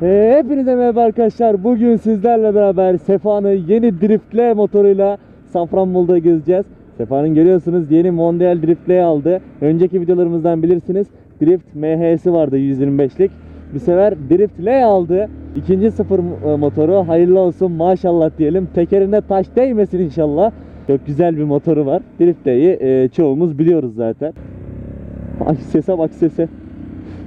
Hepinize merhaba arkadaşlar. Bugün sizlerle beraber Sefa'nın yeni Driftle motoruyla Safranbolu'da gezeceğiz. Sefa'nın görüyorsunuz yeni Mondial Drift'le aldı. Önceki videolarımızdan bilirsiniz. Drift MH'si vardı 125'lik. Bu sefer Drift'le aldı. İkinci sıfır e, motoru. Hayırlı olsun maşallah diyelim. Tekerine taş değmesin inşallah. Çok güzel bir motoru var. Drift'leyi e, çoğumuz biliyoruz zaten. Ay sese bak sese.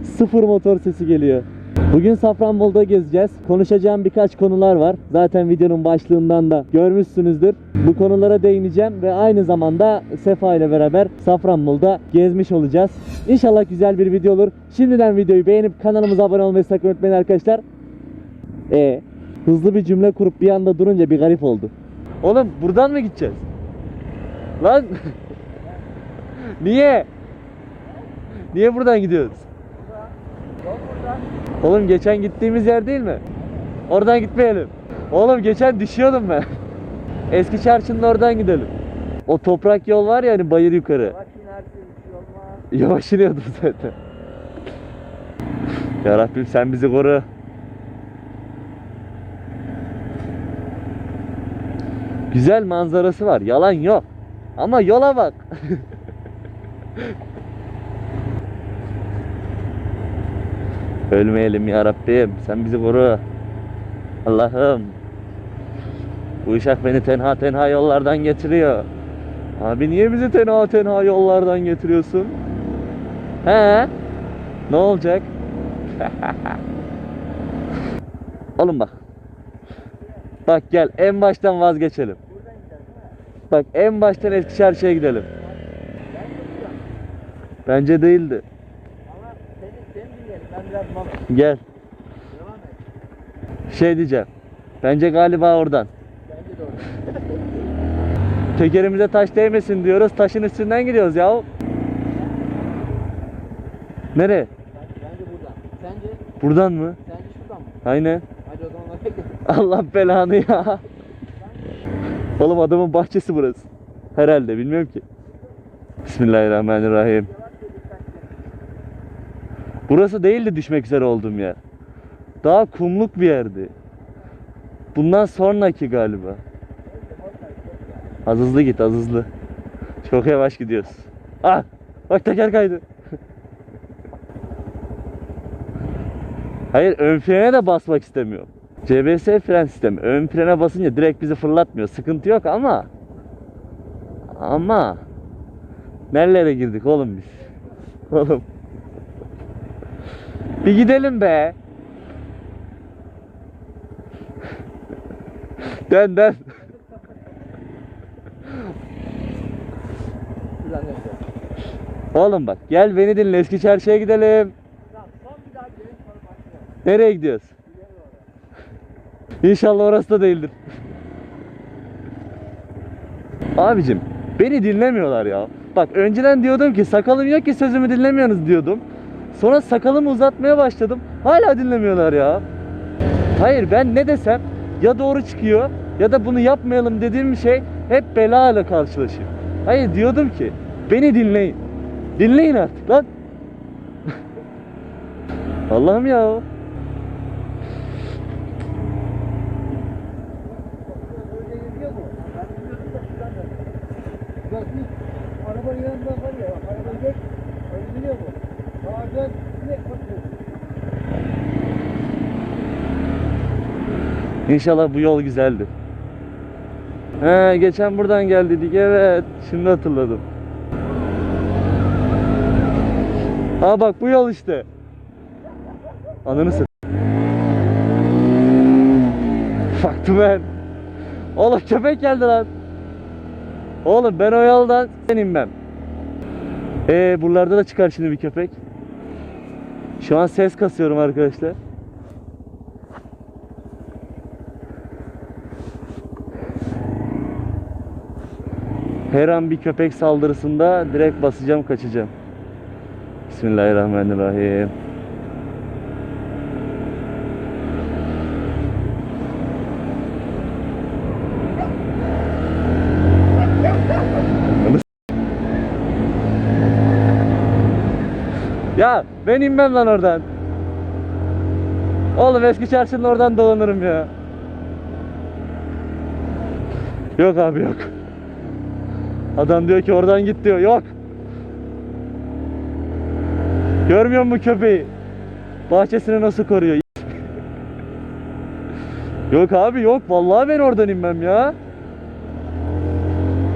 Sıfır motor sesi geliyor. Bugün Safranbolu'da gezeceğiz. Konuşacağım birkaç konular var. Zaten videonun başlığından da görmüşsünüzdür. Bu konulara değineceğim ve aynı zamanda Sefa ile beraber Safranbolu'da gezmiş olacağız. İnşallah güzel bir video olur. Şimdiden videoyu beğenip kanalımıza abone olmayı sakın unutmayın arkadaşlar. E hızlı bir cümle kurup bir anda durunca bir garip oldu. Oğlum buradan mı gideceğiz? Lan Niye? Niye buradan gidiyoruz? Oğlum geçen gittiğimiz yer değil mi? Oradan gitmeyelim. Oğlum geçen düşüyordum ben. Eski çarşının oradan gidelim. O toprak yol var ya hani bayır yukarı. Yavaş iniyordum zaten. Ya Rabbim sen bizi koru. Güzel manzarası var. Yalan yok. Ama yola bak. Ölmeyelim ya Rabbim. Sen bizi koru. Allah'ım. Bu uşak beni tenha tenha yollardan getiriyor. Abi niye bizi tenha tenha yollardan getiriyorsun? He? Ne olacak? Oğlum bak. Bak gel en baştan vazgeçelim. Bak en baştan eski çarşıya gidelim. Bence değildi. Gel. Şey diyeceğim. Bence galiba oradan. Tekerimize taş değmesin diyoruz. Taşın üstünden gidiyoruz ya. Nereye? Bence buradan. Sence? Buradan mı? Sence şuradan mı? Aynen. Hadi o zaman. Allah belanı ya. Oğlum adamın bahçesi burası. Herhalde bilmiyorum ki. Bismillahirrahmanirrahim. Burası değildi düşmek üzere olduğum yer. Daha kumluk bir yerdi. Bundan sonraki galiba. Az hızlı git az hızlı. Çok yavaş gidiyoruz. Ah! Bak teker kaydı. Hayır ön frene de basmak istemiyorum. CBS fren sistemi. Ön frene basınca direkt bizi fırlatmıyor. Sıkıntı yok ama ama nerelere girdik oğlum biz? Oğlum. Bir gidelim be. dön dön. Oğlum bak gel beni dinle eski çarşıya gidelim. Nereye gidiyoruz? İnşallah orası da değildir. Abicim beni dinlemiyorlar ya. Bak önceden diyordum ki sakalım yok ki sözümü dinlemiyorsunuz diyordum. Sonra sakalımı uzatmaya başladım. Hala dinlemiyorlar ya. Hayır ben ne desem ya doğru çıkıyor ya da bunu yapmayalım dediğim şey hep bela ile karşılaşıyor. Hayır diyordum ki beni dinleyin. Dinleyin artık lan. Allah'ım ya. Arabanın yanında var ya. Araba geç. Gidiyor mu? İnşallah bu yol güzeldi. He, geçen buradan geldiydik evet. Şimdi hatırladım. Aa bak bu yol işte. Ananı s- Fuck to man. Oğlum köpek geldi lan. Oğlum ben o yoldan inmem. Ee buralarda da çıkar şimdi bir köpek. Şu an ses kasıyorum arkadaşlar. Her an bir köpek saldırısında direkt basacağım kaçacağım. Bismillahirrahmanirrahim. Ya ben inmem lan oradan. Oğlum eski çarşının oradan dolanırım ya. Yok abi yok. Adam diyor ki oradan git diyor. Yok. Görmüyor musun köpeği? Bahçesini nasıl koruyor? yok abi yok. Vallahi ben oradan inmem ya.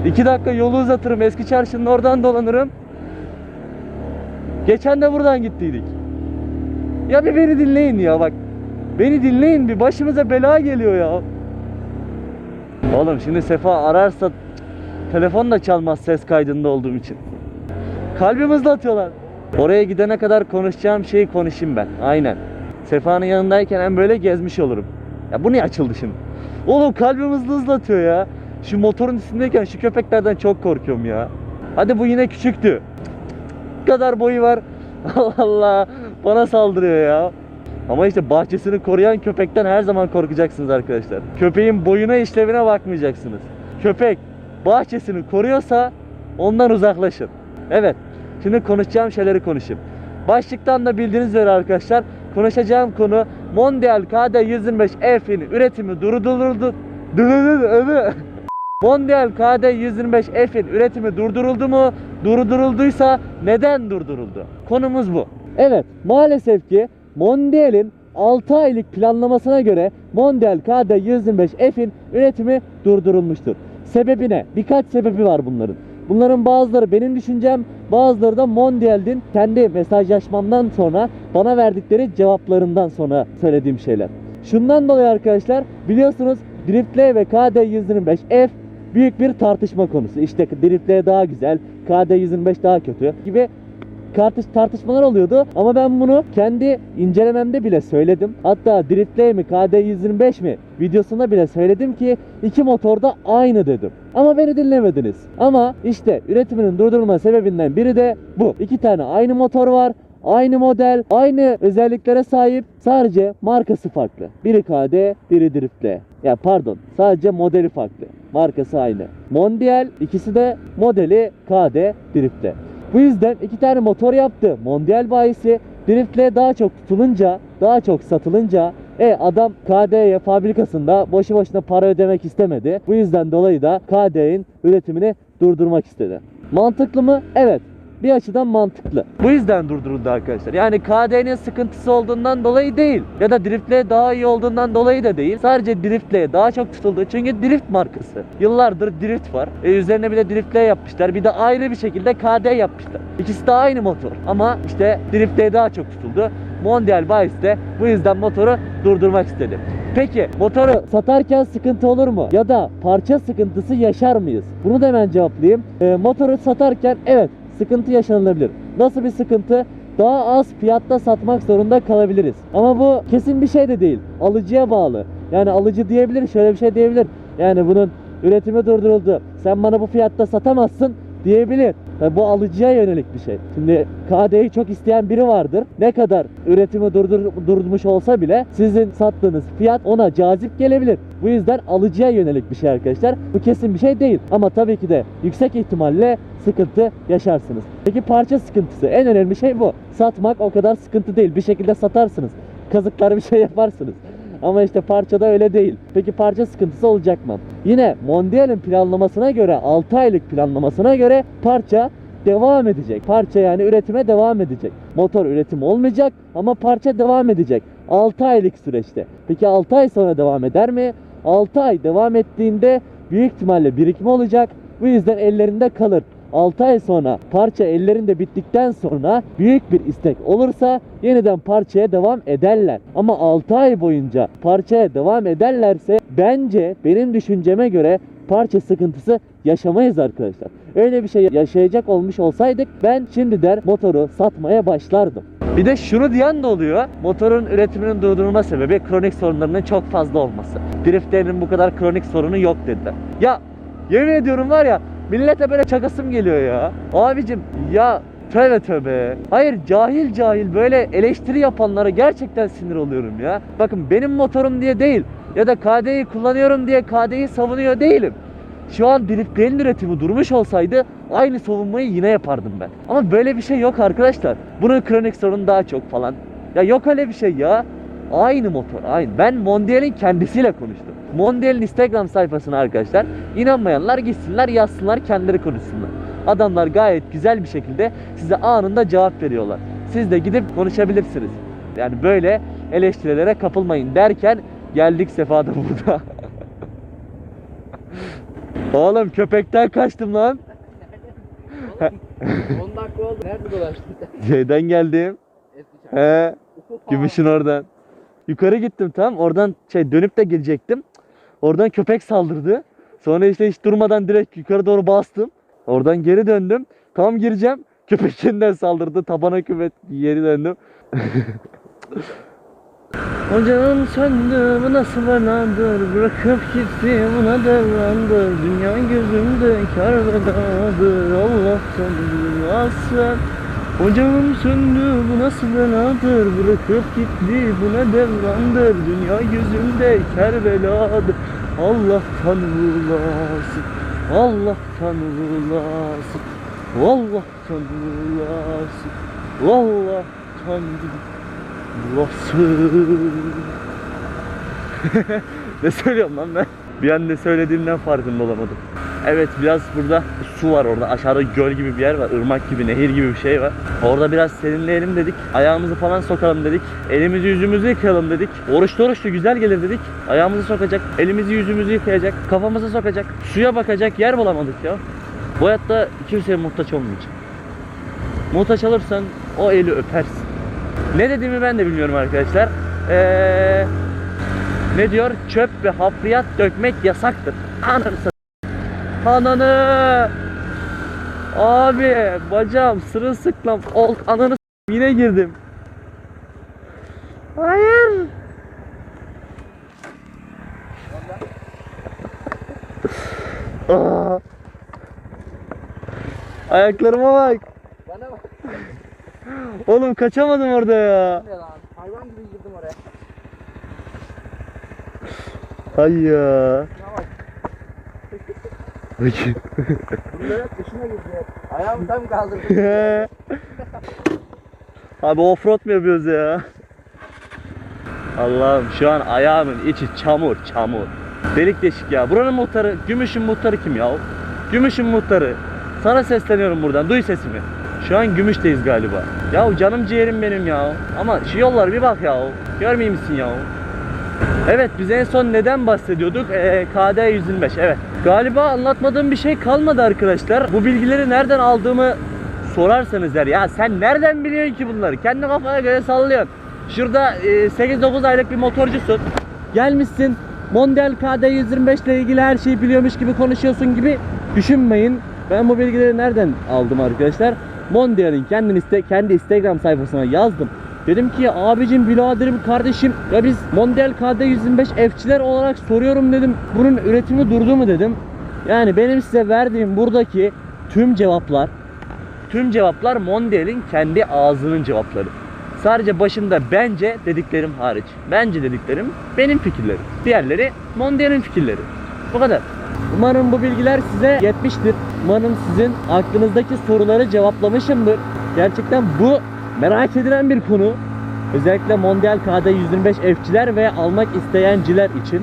İki dakika yolu uzatırım. Eski çarşının oradan dolanırım. Geçen de buradan gittiydik. Ya bir beni dinleyin ya bak. Beni dinleyin bir başımıza bela geliyor ya. Oğlum şimdi Sefa ararsa telefon da çalmaz ses kaydında olduğum için. Kalbim hızlatıyorlar. Oraya gidene kadar konuşacağım şeyi konuşayım ben. Aynen. Sefa'nın yanındayken hem böyle gezmiş olurum. Ya bu niye açıldı şimdi? Oğlum kalbim hızlı hızlatıyor ya. Şu motorun üstündeyken şu köpeklerden çok korkuyorum ya. Hadi bu yine küçüktü. Kadar boyu var. Allah Allah. Bana saldırıyor ya. Ama işte bahçesini koruyan köpekten her zaman korkacaksınız arkadaşlar. Köpeğin boyuna işlevine bakmayacaksınız. Köpek bahçesini koruyorsa ondan uzaklaşın. Evet. Şimdi konuşacağım şeyleri konuşayım. Başlıktan da bildiğiniz üzere arkadaşlar konuşacağım konu Mondial KD125F'in üretimi durduruldu. Mondial KD125F'in üretimi durduruldu mu? Durdurulduysa neden durduruldu? Konumuz bu. Evet, maalesef ki Mondial'in 6 aylık planlamasına göre Mondial KD125F'in üretimi durdurulmuştur. Sebebi ne? Birkaç sebebi var bunların. Bunların bazıları benim düşüncem, bazıları da Mondial'in kendi mesajlaşmamdan sonra bana verdikleri cevaplarından sonra söylediğim şeyler. Şundan dolayı arkadaşlar biliyorsunuz Driftley ve KD125F büyük bir tartışma konusu. İşte Driftley daha güzel, KD125 daha kötü gibi tartış tartışmalar oluyordu ama ben bunu kendi incelememde bile söyledim. Hatta Driftley mi KD125 mi videosunda bile söyledim ki iki motor da aynı dedim. Ama beni dinlemediniz. Ama işte üretiminin durdurulma sebebinden biri de bu. İki tane aynı motor var. Aynı model, aynı özelliklere sahip. Sadece markası farklı. Biri KD, biri Driftley. Ya pardon, sadece modeli farklı. Markası aynı. Mondial ikisi de modeli KD, Driftley. Bu yüzden iki tane motor yaptı. Mondial bayisi Driftle daha çok tutulunca, daha çok satılınca e adam KD'ye fabrikasında boşu boşuna para ödemek istemedi. Bu yüzden dolayı da KD'nin üretimini durdurmak istedi. Mantıklı mı? Evet. Bir açıdan mantıklı. Bu yüzden durduruldu arkadaşlar. Yani KD'nin sıkıntısı olduğundan dolayı değil. Ya da Driftle daha iyi olduğundan dolayı da değil. Sadece Driftle daha çok tutuldu. Çünkü Drift markası. Yıllardır Drift var. E üzerine bir de Driftle yapmışlar. Bir de ayrı bir şekilde KD yapmışlar. İkisi de aynı motor. Ama işte Driftle daha çok tutuldu. Mondial Bayis de bu yüzden motoru durdurmak istedi. Peki motoru satarken sıkıntı olur mu? Ya da parça sıkıntısı yaşar mıyız? Bunu da hemen cevaplayayım. E, motoru satarken evet sıkıntı yaşanılabilir. Nasıl bir sıkıntı? Daha az fiyatta satmak zorunda kalabiliriz. Ama bu kesin bir şey de değil. Alıcıya bağlı. Yani alıcı diyebilir, şöyle bir şey diyebilir. Yani bunun üretimi durduruldu. Sen bana bu fiyatta satamazsın diyebilir. Tabi bu alıcıya yönelik bir şey. Şimdi KD'yi çok isteyen biri vardır. Ne kadar üretimi durdur, durdurmuş olsa bile sizin sattığınız fiyat ona cazip gelebilir. Bu yüzden alıcıya yönelik bir şey arkadaşlar. Bu kesin bir şey değil. Ama tabii ki de yüksek ihtimalle sıkıntı yaşarsınız. Peki parça sıkıntısı en önemli şey bu. Satmak o kadar sıkıntı değil. Bir şekilde satarsınız. Kazıklar bir şey yaparsınız. Ama işte parçada öyle değil. Peki parça sıkıntısı olacak mı? Yine Mondial'in planlamasına göre 6 aylık planlamasına göre parça devam edecek. Parça yani üretime devam edecek. Motor üretim olmayacak ama parça devam edecek. 6 aylık süreçte. Peki 6 ay sonra devam eder mi? 6 ay devam ettiğinde büyük ihtimalle birikim olacak. Bu yüzden ellerinde kalır. 6 ay sonra parça ellerinde bittikten sonra büyük bir istek olursa yeniden parçaya devam ederler. Ama 6 ay boyunca parçaya devam ederlerse bence benim düşünceme göre parça sıkıntısı yaşamayız arkadaşlar. Öyle bir şey yaşayacak olmuş olsaydık ben şimdiden motoru satmaya başlardım. Bir de şunu diyen de oluyor. Motorun üretiminin durdurulma sebebi kronik sorunlarının çok fazla olması. Driftlerinin bu kadar kronik sorunu yok dediler. Ya yemin ediyorum var ya millete böyle çakasım geliyor ya. Abicim ya tövbe tövbe. Hayır cahil cahil böyle eleştiri yapanlara gerçekten sinir oluyorum ya. Bakın benim motorum diye değil ya da KD'yi kullanıyorum diye KD'yi savunuyor değilim. Şu an driftlerin üretimi durmuş olsaydı aynı savunmayı yine yapardım ben. Ama böyle bir şey yok arkadaşlar. Bunun kronik sorunu daha çok falan. Ya yok öyle bir şey ya. Aynı motor, aynı. Ben Mondial'in kendisiyle konuştum. Mondial'in Instagram sayfasına arkadaşlar inanmayanlar gitsinler yazsınlar kendileri konuşsunlar. Adamlar gayet güzel bir şekilde size anında cevap veriyorlar. Siz de gidip konuşabilirsiniz. Yani böyle eleştirilere kapılmayın derken geldik Sefa da burada. Oğlum köpekten kaçtım lan. 10 dakika oldu. Nerede dolaştın? Şeyden geldim. He. Gümüşün oradan. Yukarı gittim tam. Oradan şey dönüp de gelecektim. Oradan köpek saldırdı. Sonra işte hiç durmadan direkt yukarı doğru bastım. Oradan geri döndüm. Tam gireceğim. Köpek yeniden saldırdı. Tabana köpek geri döndüm. Hocam söndü bu nasıl beladır Bırakıp gitti buna devrandır Dünya gözümde kar bedadır Allah'tan duasın Hocam söndü bu nasıl beladır Bırakıp gitti buna devrandır Dünya gözümde kar beladır Allah'tan bulasın Allah'tan bulasın Allah'tan bulasın Allah'tan bulasın Ne söylüyorum lan ben? Bir an ne söylediğimden farkında olamadım. Evet biraz burada su var orada. Aşağıda göl gibi bir yer var. ırmak gibi, nehir gibi bir şey var. Orada biraz serinleyelim dedik. Ayağımızı falan sokalım dedik. Elimizi yüzümüzü yıkayalım dedik. Oruçlu oruçlu güzel gelir dedik. Ayağımızı sokacak, elimizi yüzümüzü yıkayacak, kafamızı sokacak, suya bakacak yer bulamadık ya. Bu hayatta kimseye muhtaç olmayacak. Muhtaç olursan o eli öpersin. Ne dediğimi ben de bilmiyorum arkadaşlar. Ee, ne diyor? Çöp ve hafriyat dökmek yasaktır. Satayım. Ananı. Abi bacağım sırılsıklam ol ananı yine girdim. Hayır. Aa. Ayaklarıma bak. Bana bak. Oğlum kaçamadım orada ya. Hayvan gibi girdim oraya. Hay ya. Şuna bak. Bakayım. Bunlar hep dışına girdi. Ayağımı tam kaldırdım. Abi offroad mu yapıyoruz ya? Allah'ım şu an ayağımın içi çamur çamur. Delik deşik ya. Buranın muhtarı, Gümüş'ün muhtarı kim ya? Gümüş'ün muhtarı. Sana sesleniyorum buradan. Duy sesimi. Şu an Gümüş'teyiz galiba. Ya canım ciğerim benim ya. Ama şu yollara bir bak ya. Görmeyeyim misin ya? Evet biz en son neden bahsediyorduk? Ee, KD 125 evet. Galiba anlatmadığım bir şey kalmadı arkadaşlar. Bu bilgileri nereden aldığımı sorarsanız eğer ya sen nereden biliyorsun ki bunları? Kendi kafana göre sallıyorsun. Şurada e, 8-9 aylık bir motorcusun. Gelmişsin Mondial KD 125 ile ilgili her şeyi biliyormuş gibi konuşuyorsun gibi düşünmeyin. Ben bu bilgileri nereden aldım arkadaşlar? Mondial'in iste, kendi Instagram sayfasına yazdım. Dedim ki abicim biraderim kardeşim ya biz Mondial KD 125 F'çiler olarak soruyorum dedim. Bunun üretimi durdu mu dedim. Yani benim size verdiğim buradaki tüm cevaplar tüm cevaplar Mondial'in kendi ağzının cevapları. Sadece başında bence dediklerim hariç. Bence dediklerim benim fikirlerim. Diğerleri Mondial'in fikirleri. Bu kadar. Umarım bu bilgiler size yetmiştir. Umarım sizin aklınızdaki soruları cevaplamışımdır. Gerçekten bu merak edilen bir konu. Özellikle Mondial KD 125 F'çiler ve almak isteyenciler için.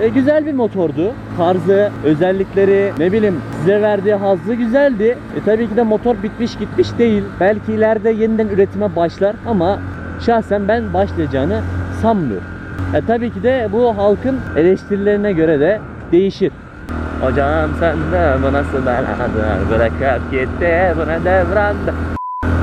E, güzel bir motordu. Tarzı, özellikleri, ne bileyim size verdiği hazzı güzeldi. E, tabii ki de motor bitmiş gitmiş değil. Belki ileride yeniden üretime başlar ama şahsen ben başlayacağını sanmıyorum. E, tabii ki de bu halkın eleştirilerine göre de değişir. Hocam sen de bu nasıl beladır bırakıp gitti buna devrandı.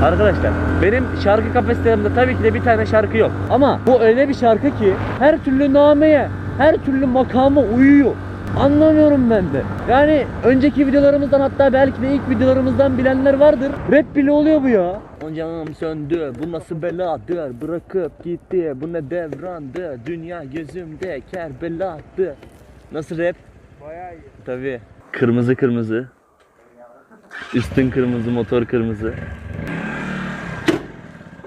Arkadaşlar benim şarkı kapasitelerimde tabii ki de bir tane şarkı yok. Ama bu öyle bir şarkı ki her türlü nameye, her türlü makama uyuyor. Anlamıyorum ben de. Yani önceki videolarımızdan hatta belki de ilk videolarımızdan bilenler vardır. Rap bile oluyor bu ya. Hocam söndü, bu nasıl beladır Bırakıp gitti, bu ne devrandı Dünya gözümde kerbeladı Nasıl rap? Bayağı iyi. Tabii. Kırmızı kırmızı. Üstün kırmızı, motor kırmızı.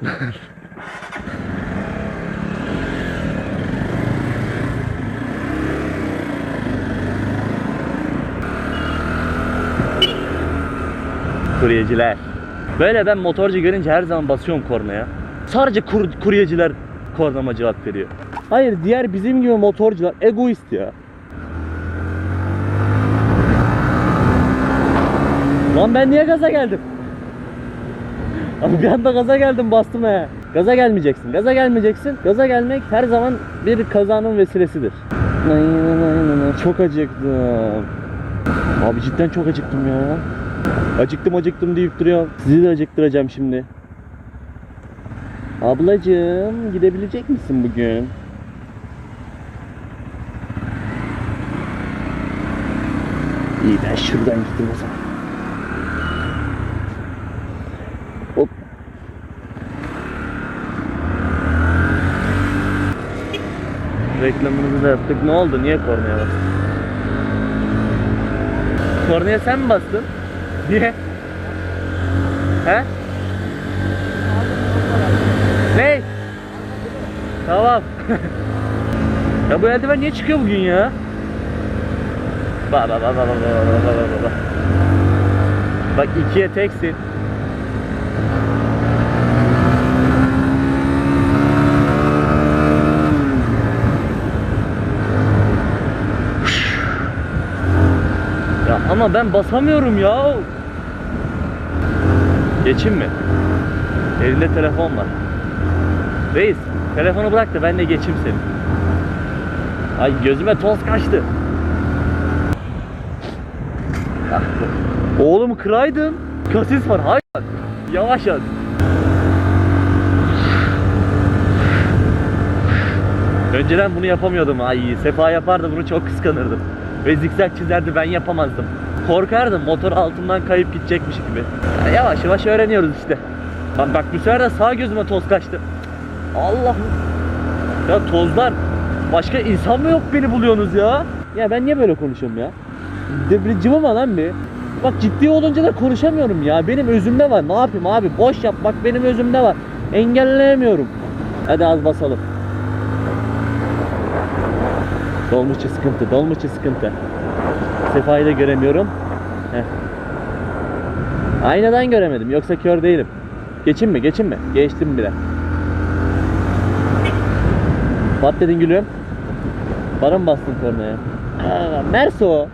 Kuryeciler. Böyle ben motorcu görünce her zaman basıyorum kornaya. Sadece kur, kuryeciler kornama cevap veriyor. Hayır diğer bizim gibi motorcular egoist ya. Lan ben niye gaza geldim? Abi bir anda gaza geldim bastım he. Gaza gelmeyeceksin. Gaza gelmeyeceksin. Gaza gelmek her zaman bir kazanın vesilesidir. Çok acıktım. Abi cidden çok acıktım ya. Acıktım acıktım deyip duruyorum. Sizi de acıktıracağım şimdi. Ablacığım gidebilecek misin bugün? İyi ben şuradan gideyim o zaman. Reklamımızı da yaptık. Ne oldu? Niye kornaya bastın? Kornaya sen mi bastın? Niye? He? Ne? Tamam. ya bu eldiven niye çıkıyor bugün ya? Bak bak bak bak bak bak bak bak bak. Bak ikiye teksin. Ama ben basamıyorum ya. Geçeyim mi? Elinde telefon var. Reis, telefonu bırak da ben de geçeyim seni. Ay gözüme toz kaçtı. Ah, Oğlum kıraydın. Kasis var. Hayır. Yavaş yaz. Önceden bunu yapamıyordum. Ay Sefa yapardı bunu çok kıskanırdım. Ve zikzak çizerdi ben yapamazdım. Korkardım motor altından kayıp gidecekmiş gibi. Ya yavaş yavaş öğreniyoruz işte. Lan bak bu sefer de sağ gözüme toz kaçtı. Allah'ım. Ya tozlar. Başka insan mı yok beni buluyorsunuz ya? Ya ben niye böyle konuşuyorum ya? De bir cıvıma lan bir. Bak ciddi olunca da konuşamıyorum ya. Benim özümde var. Ne yapayım abi? Boş yap. Bak benim özümde var. Engelleyemiyorum. Hadi az basalım. Dolmuşçu sıkıntı. Dolmuşçu sıkıntı. Sefayı da göremiyorum. Heh. Aynadan göremedim. Yoksa kör değilim. Geçin mi? Geçin mi? Geçtim bile. Bat dedin gülüm. Para mı bastın kornaya? Merso.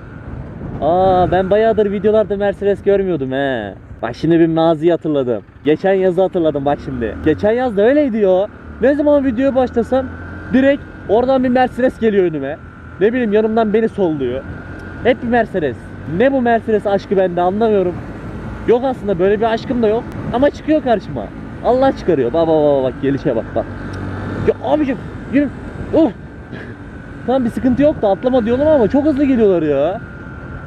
Aa ben bayağıdır videolarda Mercedes görmüyordum he. Bak şimdi bir maziyi hatırladım. Geçen yazı hatırladım bak şimdi. Geçen yaz da öyleydi ya. Ne zaman videoya başlasam direkt oradan bir Mercedes geliyor önüme. Ne bileyim yanımdan beni solluyor. Hep bir Mercedes. Ne bu Mercedes aşkı bende anlamıyorum. Yok aslında böyle bir aşkım da yok. Ama çıkıyor karşıma. Allah çıkarıyor. Bak bak bak bak gelişe bak bak. Ya abicim yürü. Oh. Tamam bir sıkıntı yok da atlama diyorlar ama çok hızlı geliyorlar ya.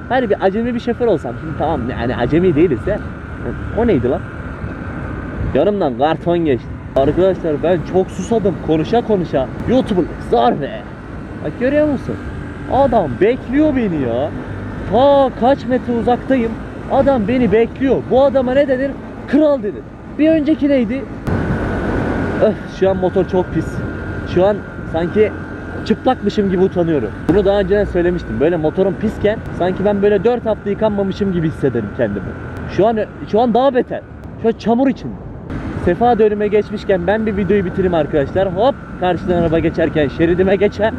Hani bir acemi bir şoför olsam şimdi tamam yani acemi değiliz ya. O neydi lan? Yanımdan karton geçti. Arkadaşlar ben çok susadım konuşa konuşa. YouTuber zor be. Bak görüyor musun? Adam bekliyor beni ya. Ta kaç metre uzaktayım. Adam beni bekliyor. Bu adama ne denir? Kral denir. Bir önceki neydi? Öf, şu an motor çok pis. Şu an sanki çıplakmışım gibi utanıyorum. Bunu daha önceden söylemiştim. Böyle motorum pisken sanki ben böyle 4 hafta yıkanmamışım gibi hissederim kendimi. Şu an şu an daha beter. Şu an çamur için. Sefa da önüme geçmişken ben bir videoyu bitireyim arkadaşlar. Hop karşıdan araba geçerken şeridime geçer.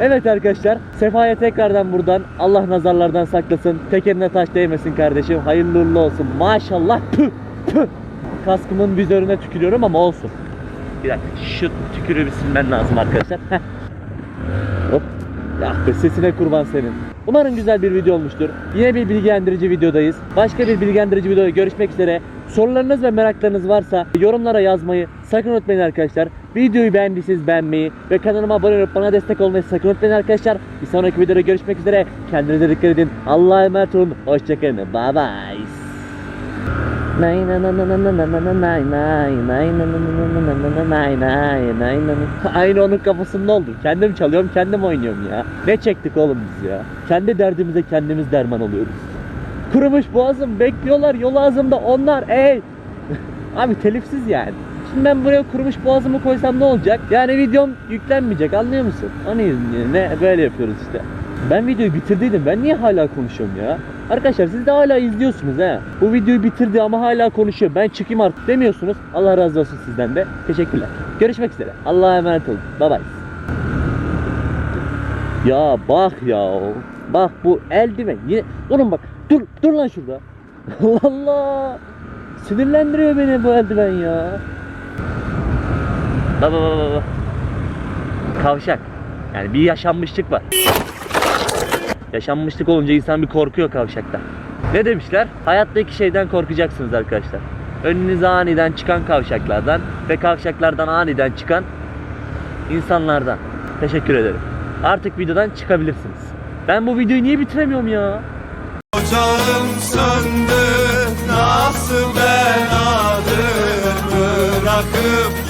Evet arkadaşlar Sefa'ya tekrardan buradan Allah nazarlardan saklasın. Tekerine taş değmesin kardeşim. Hayırlı uğurlu olsun. Maşallah. Püh, püh. Kaskımın vizörüne tükürüyorum ama olsun. Bir dakika şu tükürüğü silmen lazım arkadaşlar. Hop. Ah sesine kurban senin. Umarım güzel bir video olmuştur. Yine bir bilgilendirici videodayız. Başka bir bilgilendirici videoda görüşmek üzere. Sorularınız ve meraklarınız varsa yorumlara yazmayı sakın unutmayın arkadaşlar. Videoyu beğendiyseniz beğenmeyi ve kanalıma abone olup bana destek olmayı sakın unutmayın arkadaşlar. Bir sonraki videoda görüşmek üzere. Kendinize dikkat edin. Allah'a emanet olun. Hoşçakalın. Bye bye. Aynı onun kafasında oldum. Kendim çalıyorum, kendim oynuyorum ya. Ne çektik oğlum biz ya? Kendi derdimize kendimiz derman oluyoruz. Kurumuş boğazım bekliyorlar yol ağzımda onlar ey. Abi telifsiz yani. Şimdi ben buraya kurumuş boğazımı koysam ne olacak? Yani videom yüklenmeyecek anlıyor musun? Onun ne böyle yapıyoruz işte. Ben videoyu bitirdiydim. Ben niye hala konuşuyorum ya? Arkadaşlar siz de hala izliyorsunuz ha. Bu videoyu bitirdi ama hala konuşuyor. Ben çıkayım artık demiyorsunuz. Allah razı olsun sizden de. Teşekkürler. Görüşmek üzere. Allah'a emanet olun. Bye bye. Ya bak ya. Bak bu eldiven. Yine... Oğlum bak. Dur dur lan şurada. Allah Allah. Sinirlendiriyor beni bu eldiven ya. Bak bak, bak. Kavşak. Yani bir yaşanmışlık var. Yaşanmışlık olunca insan bir korkuyor kavşakta. Ne demişler? Hayatta iki şeyden korkacaksınız arkadaşlar. Önünüze aniden çıkan kavşaklardan ve kavşaklardan aniden çıkan insanlardan. Teşekkür ederim. Artık videodan çıkabilirsiniz. Ben bu videoyu niye bitiremiyorum ya? Ocağım söndü nasıl ben adım bırakıp